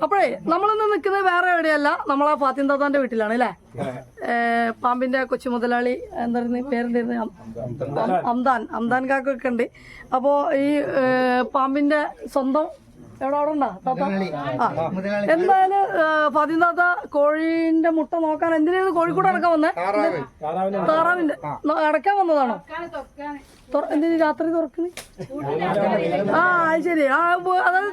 അപ്പോഴേ നമ്മളിന്ന് നിൽക്കുന്നത് വേറെ എവിടെയല്ല നമ്മളാ ഫാത്തിൻ താത്താന്റെ വീട്ടിലാണ് അല്ലേ? പാമ്പിന്റെ കൊച്ചു മുതലാളി എന്തായിരുന്നു പേരെന്തായിരുന്നു? അംദാൻ. അംദാൻ കാക്കൊക്കെ ഉണ്ട്. അപ്പോ ഈ പാമ്പിന്റെ സ്വന്തം എവിടെ അവിടെ ഉണ്ടോ താത്ത? ആ. എന്തായാലും ഫാത്തിൻ താത്ത കോഴീന്റെ മുട്ട നോക്കാൻ എന്തിനാണ് കോഴിക്കൂട് അടക്കാൻ വന്നേ? താറാവിന്റെ അടക്കാൻ വന്നതാണോ? എന്തിനു രാത്രി തുറക്കുന്നത് ആ അത് ശരി. ആ അതായത്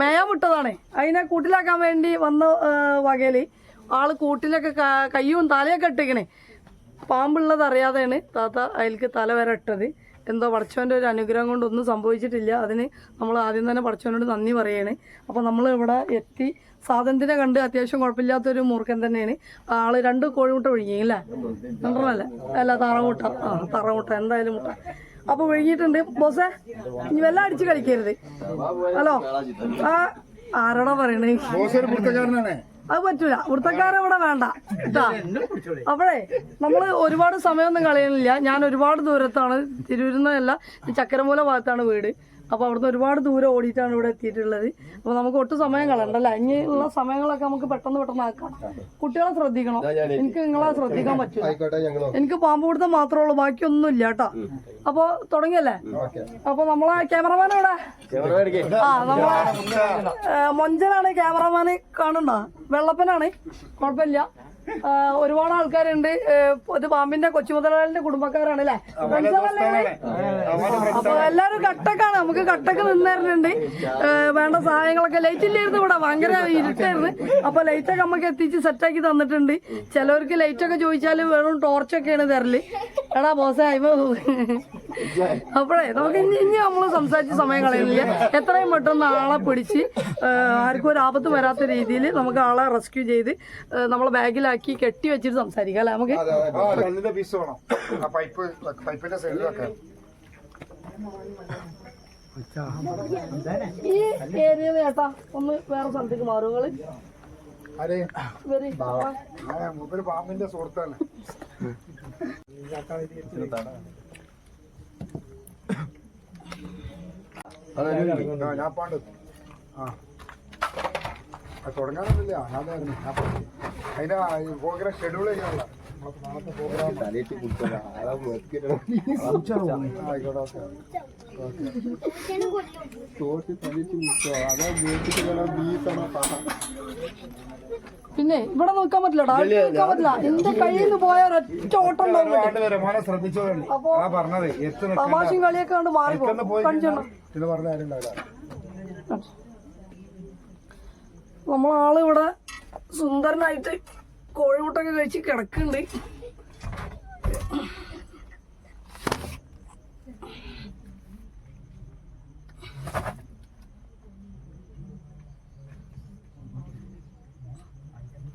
മേയാൻ വിട്ടതാണ്. അതിനെ കൂട്ടിലാക്കാൻ വേണ്ടി വന്ന വകയിൽ ആൾ കൂട്ടിലൊക്കെ കയ്യും തലയൊക്കെ ഇട്ടിക്കണേ പാമ്പുള്ളത് അറിയാതെയാണ് താത്ത അതിലേക്ക് തല വരെ ഇട്ടത്. എന്തോ പടച്ചവന്റെ ഒരു അനുഗ്രഹം കൊണ്ടൊന്നും സംഭവിച്ചിട്ടില്ല. അതിന് നമ്മൾ ആദ്യം തന്നെ പടച്ചവനോട് നന്ദി പറയാണ്. അപ്പോൾ നമ്മൾ ഇവിടെ എത്തി. സാധനത്തിനെ കണ്ട് അത്യാവശ്യം കുഴപ്പമില്ലാത്തൊരു മൂർഖൻ തന്നെയാണ്. ആൾ രണ്ട് കോഴിമുട്ട ഒഴുകി അല്ലേ? അല്ല താറമുട്ട. ആ താറമുട്ട. എന്തായാലും മുട്ട. അപ്പൊ ഒഴുകിയിട്ടുണ്ട് ബോസേ ഇനി വല്ല അടിച്ച് കളിക്കരുത്. ഹലോ? ആ ആരോടാ പറയണേ? അത് പറ്റൂല. വൃത്തക്കാരെ ഇവിടെ വേണ്ട. കേട്ടാ അപ്പോഴേ നമ്മൾ ഒരുപാട് സമയമൊന്നും കളയുന്നില്ല ഞാൻ ഒരുപാട് ദൂരത്താണ്. തിരുവരുന്നതല്ല ചക്കരമൂല ഭാഗത്താണ് വീട്. അപ്പൊ അവിടുന്ന് ഒരുപാട് ദൂരം ഓടിയിട്ടാണ് ഇവിടെ എത്തിയിട്ടുള്ളത്. അപ്പൊ നമുക്ക് ഒട്ടും സമയം കളയണ്ടല്ല ഇനി ഉള്ള സമയങ്ങളൊക്കെ നമുക്ക് പെട്ടെന്ന് പെട്ടെന്ന് ആക്കാം. കുട്ടികളെ ശ്രദ്ധിക്കണം. എനിക്ക് നിങ്ങളെ ശ്രദ്ധിക്കാൻ ഞങ്ങളോ എനിക്ക് പാമ്പ് പിടുത്തം മാത്രമേ ഉള്ളൂ ബാക്കിയൊന്നും ഇല്ല കേട്ടോ അപ്പൊ തുടങ്ങിയല്ലേ? അപ്പൊ നമ്മളെ ക്യാമറമാൻ എവിടെ? ആ നമ്മളെ മൊഞ്ചനാണ് ക്യാമറമാന് കാണണ്ട വെള്ളപ്പനാണ്. കുഴപ്പമില്ല. ഒരുപാട് ആൾക്കാരുണ്ട്. ഇത് പാമ്പിന്റെ കൊച്ചുമുതലാളിന്റെ കുടുംബക്കാരാണ് അല്ലേ? അപ്പൊ എല്ലാരും കട്ടക്കാണ്. നമുക്ക് കട്ടക്ക് നിന്നിരുന്നുണ്ട് വേണ്ട സഹായങ്ങളൊക്കെ ലൈറ്റ് ഇല്ലായിരുന്നു ഇവിടെ. ഭയങ്കര ഇരുട്ടായിരുന്നു. അപ്പൊ ലൈറ്റ് ഒക്കെ നമുക്ക് എത്തിച്ച് സെറ്റാക്കി തന്നിട്ടുണ്ട്. ചിലവർക്ക് ലൈറ്റ് ഒക്കെ ചോദിച്ചാൽ വെറും ടോർച്ചൊക്കെയാണ് തരൽ. എടാ ബോസേ അപ്പോഴേ നമുക്ക് ഇനി ഇനി നമ്മൾ സംസാരിച്ച് സമയം കളയുന്നില്ല. എത്രയും പെട്ടെന്ന് ആളെ പിടിച്ച് ആർക്കും ഒരു ആപത്ത് വരാത്ത രീതിയിൽ നമുക്ക് ആളെ റെസ്ക്യൂ ചെയ്ത് നമ്മളെ ബാഗിലാക്കി കെട്ടി വെച്ചിട്ട് സംസാരിക്കാം അല്ലെ നമുക്ക്? ആ കല്ലിന്റെ പീസ് വേണം. ആ പൈപ്പ് പൈപ്പിന്റെ സൈഡിൽ വെക്കാം ഈ ഏരിയ ചേട്ടാ ഒന്ന് വേറെ സ്ഥലത്തേക്ക് മാറുകൾ മൂപ്പര് പാമ്പിന്റെ സുഹൃത്താണ്. ഞാൻ ആ പ്രോഗ്രാം ഷെഡ്യൂൾ ചെയ്യാനുള്ള പ്രോഗ്രാം ആയിക്കോട്ടെ പിന്നെ ഇവിടെ നോക്കാൻ പറ്റില്ല നോക്കാൻ പറ്റില്ല. എന്റെ കയ്യിൽ നിന്ന് പോയ ഒരൊറ്റ ഓട്ടം അപ്പൊ തമാശയും കളിയൊക്കെ കണ്ട് മാറി നമ്മളാളിവിടെ സുന്ദരനായിട്ട് കോഴിമുട്ടൊക്കെ കഴിച്ച് കിടക്കുന്നുണ്ട്.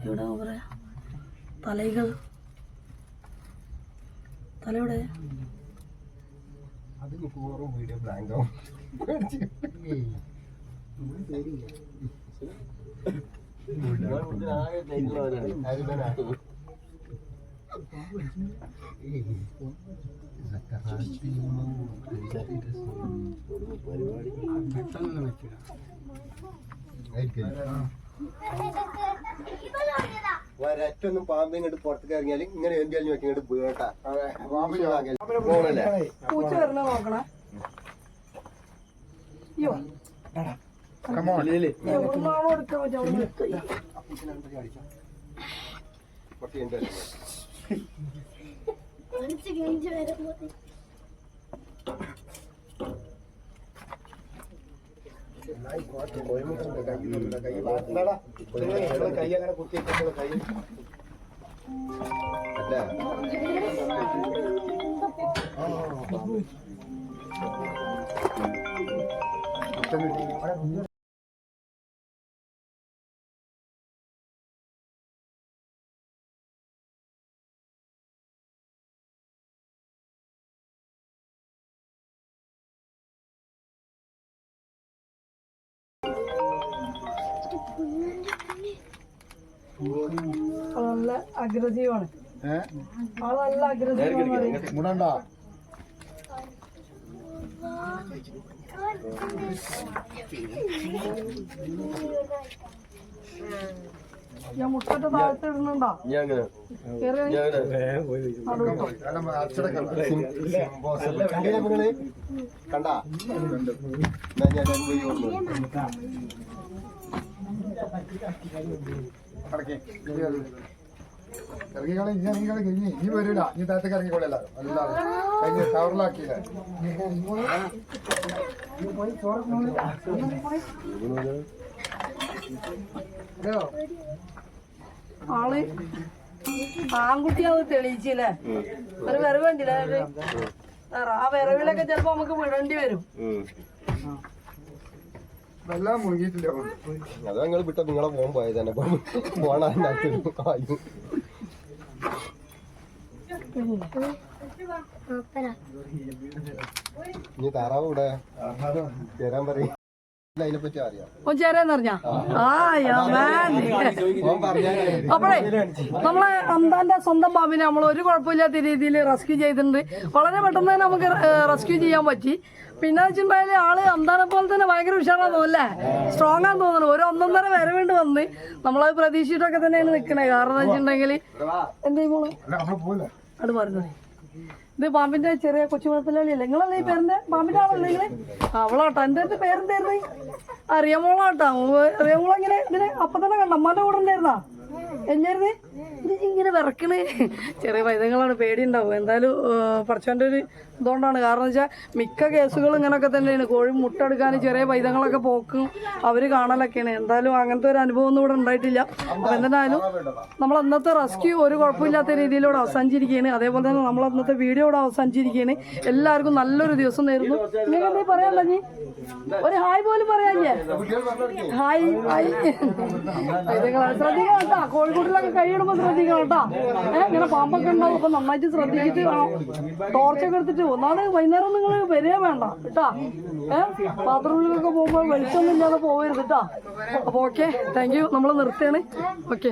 ഇവിടെ പറയാ? തലകൾ തലയുടെ അത് പൂർവം വീഡിയോ ബ്ലാങ്ക് ആവും. ഒരൊറ്റൊന്നും പാമ്പ് ഇങ്ങോട്ട് പുറത്തേക്ക് ഇറങ്ങിയാൽ ഇങ്ങനെ എന്തെങ്കിലും നോക്കി ഇങ്ങോട്ട് വീട്ടാ പൂച്ച വരണ നോക്കണേ? കൈ അങ്ങനെ കുത്തി കൈ അത് നല്ല അഗ്രസീവാണ് നല്ല അഗ്രസീവാണ് മുടണ്ട? ഞാൻ താഴത്ത് ഇടുന്നുണ്ടോ? ഞാൻ ഇറങ്ങിക്കളി ഇനി ഇറങ്ങിക്കളി കഴിഞ്ഞ് ഇനി വരില്ല ഇനി താഴത്തേക്ക് ഇറങ്ങിക്കോളെ എല്ലാവരും. എല്ലാവരും. കഴിഞ്ഞ് ടവറിലാക്കിയില്ലേ ഹലോ? ആൾ ആൺകുട്ടിയത് തെളിയിച്ചില്ലേ? ഒരു വരവ് കണ്ടില്ലേ? ഒരു ആ വരവിലൊക്കെ ചിലപ്പോ നമുക്ക് വിടേണ്ടി വരും. മുഴുകിയിട്ടില്ല. അത് ഞങ്ങൾ വിട്ട നിങ്ങളെ പോകാൻ പോയത് തന്നെ ഇനി താറാവ് ഇവിടെ? തരാൻ പറയും. അപ്പോഴേ നമ്മളെ അന്താന്റെ സ്വന്തം പാമ്പിനെ നമ്മൾ ഒരു കുഴപ്പമില്ലാത്ത രീതിയിൽ റെസ്ക്യൂ ചെയ്തിട്ടുണ്ട്. വളരെ പെട്ടെന്ന് തന്നെ നമുക്ക് റെസ്ക്യൂ ചെയ്യാൻ പറ്റി. പിന്നെ വെച്ചിട്ടുണ്ടായാലും ആൾ അന്താനെ പോലെ തന്നെ ഭയങ്കര ഉഷാറാന്ന് തോന്നുന്നല്ലേ? സ്ട്രോങ് ആണെന്ന് തോന്നുന്നു. ഒരു ഒന്നൊന്നര വരെ വേണ്ടി വന്ന് നമ്മളത് പ്രതീക്ഷിച്ചിട്ടൊക്കെ തന്നെയാണ് നിൽക്കണേ കാരണം എന്ന് വെച്ചിട്ടുണ്ടെങ്കിൽ എന്താ അല്ല അത് പറഞ്ഞത് ഇത് പാമ്പിന്റെ ചെറിയ കൊച്ചു കൊച്ചുമുളത്തിലല്ലേ നിങ്ങളല്ലേ ഈ പേരന്റെ പാമ്പിന്റെ ആളല്ലേ നിങ്ങൾ? അവളാട്ടോ. എന്റെ അടുത്ത് പേരെന്തായിരുന്നു? അറിയാമോളാട്ടോ. അറിയാമോളെങ്ങനെ? ഇതിന് അപ്പൊ തന്നെ കണ്ട? അമ്മാന്റെ കൂടെ ഉണ്ടായിരുന്നാ? എന്നായിരുന്നു ഇങ്ങനെ വിറക്കണ്. ചെറിയ പൈതങ്ങളാണ് പേടിയുണ്ടാവും. എന്തായാലും പഠിച്ചവന്റെ ഒരു ഇതുകൊണ്ടാണ്. കാരണം വെച്ചാൽ മിക്ക കേസുകളും ഇങ്ങനെയൊക്കെ തന്നെയാണ്. കോഴി മുട്ടെടുക്കാൻ ചെറിയ പൈതങ്ങളൊക്കെ പോക്കും അവർ കാണലൊക്കെയാണ്. എന്തായാലും അങ്ങനത്തെ ഒരു അനുഭവം ഒന്നും ഇവിടെ ഉണ്ടായിട്ടില്ല. അപ്പം എന്തായാലും നമ്മൾ അന്നത്തെ റെസ്ക്യൂ ഒരു കുഴപ്പമില്ലാത്ത രീതിയിലൂടെ അവസാനിച്ചിരിക്കുകയാണ് അതേപോലെ തന്നെ നമ്മൾ അന്നത്തെ വീഡിയോ ഇവിടെ അവസാനിച്ചിരിക്കുകയാണ് എല്ലാവർക്കും നല്ലൊരു ദിവസം നേരുന്നു. പറയാൻ ഒരു ഹായ് പോലും പറയാനില്ലേ? Hi hi. ശ്രദ്ധിക്കണം കേട്ടോ. കോഴിക്കോട്ടിലൊക്കെ കൈയിടുമ്പോൾ ശ്രദ്ധിക്കണം കേട്ടോ. ഇങ്ങനെ പാമ്പൊക്കെ ഉണ്ടാവും അപ്പൊ നന്നായിട്ട് ശ്രദ്ധിച്ചിട്ട് വേണം ടോർച്ചൊക്കെ എടുത്തിട്ട് ഒന്നാണ് വൈകുന്നേരം നിങ്ങൾ വരിക വേണ്ട കേട്ടാ. ഏഹ് ബാത്റൂമിലൊക്കെ പോകുമ്പോൾ വെളിച്ചൊന്നും ഇല്ലാതെ പോകരുത് കേട്ടോ. അപ്പൊ ഓക്കെ താങ്ക് യു നമ്മൾ നിർത്തുകയാണ് ഓക്കെ